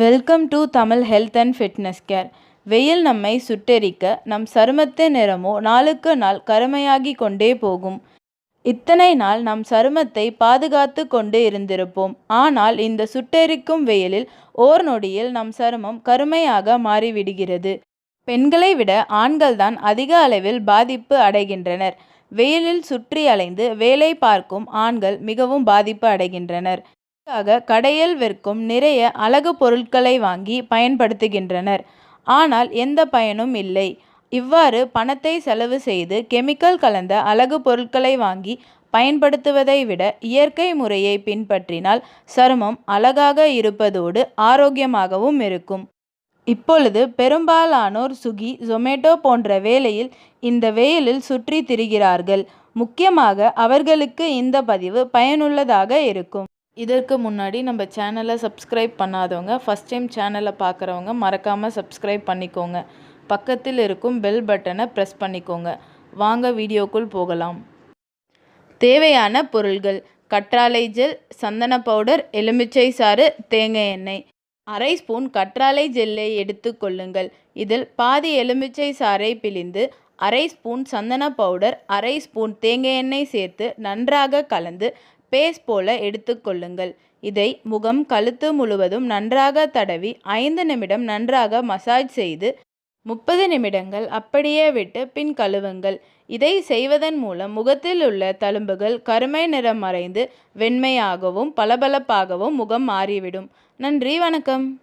Welcome to Tamil health and fitness care வெயில் நம்மை சுட்டெரிக்க நம் சருமத்தின் நிறமோ நாளுக்கு நாள் கருமையாகி கொண்டே போகும். இத்தனை நாள் நம் சருமத்தை பாதுகாத்து கொண்டு இருந்திருப்போம். ஆனால் இந்த சுட்டெரிக்கும் வெயிலில் ஓர் நொடியில் நம் சருமம் கருமையாக மாறிவிடுகிறது. பெண்களை விட ஆண்கள்தான் அதிக அளவில் பாதிப்பு அடைகின்றனர். வெயிலில் சுற்றி அலைந்து வேலை பார்க்கும் ஆண்கள் மிகவும் பாதிப்பு அடைகின்றனர். இதற்காக கடையில் விற்கும் நிறைய அழகு பொருட்களை வாங்கி பயன்படுத்துகின்றனர். ஆனால் எந்த பயனும் இல்லை. இவ்வாறு பணத்தை செலவு செய்து கெமிக்கல் கலந்த அழகு பொருட்களை வாங்கி பயன்படுத்துவதை விட இயற்கை முறையை பின்பற்றினால் சருமம் அழகாக இருப்பதோடு ஆரோக்கியமாகவும் இருக்கும். இப்பொழுது பெரும்பாலானோர் சுகி ஜொமேட்டோ போன்ற வேலையில் இந்த வெயிலில் சுற்றி திரிகிறார்கள். முக்கியமாக அவர்களுக்கு இந்த பதிவு பயனுள்ளதாக இருக்கும். இதற்கு முன்னாடி நம்ம சேனலை சப்ஸ்கிரைப் பண்ணாதவங்க ஃபஸ்ட் டைம் சேனலை பார்க்குறவங்க மறக்காமல் சப்ஸ்கிரைப் பண்ணிக்கோங்க. பக்கத்தில் இருக்கும் பெல் பட்டனை ப்ரெஸ் பண்ணிக்கோங்க. வாங்க வீடியோக்குள் போகலாம். தேவையான பொருள்கள். கற்றாழை ஜெல் சந்தன பவுடர் எலுமிச்சை சாறு தேங்காய் எண்ணெய். அரை ஸ்பூன் கற்றாழை ஜெல்லை எடுத்துக்கொள்ளுங்கள் இதில் பாதி எலுமிச்சை சாறை பிழிந்து அரை ஸ்பூன் சந்தன பவுடர் அரை ஸ்பூன் தேங்காய் எண்ணெய் சேர்த்து நன்றாக கலந்து பேஸ்ட் போல எடுத்துக்கொள்ளுங்கள் இதை முகம் கழுத்து முழுவதும் நன்றாக தடவி ஐந்து நிமிடம் நன்றாக மசாஜ் செய்து முப்பது நிமிடங்கள் அப்படியே விட்டு பின் கழுவுங்கள். இதை செய்வதன் மூலம் முகத்தில் உள்ள தழும்புகள் கருமை நிறம் மறைந்து வெண்மையாகவும் பளபளப்பாகவும் முகம் மாறிவிடும். நன்றி வணக்கம்.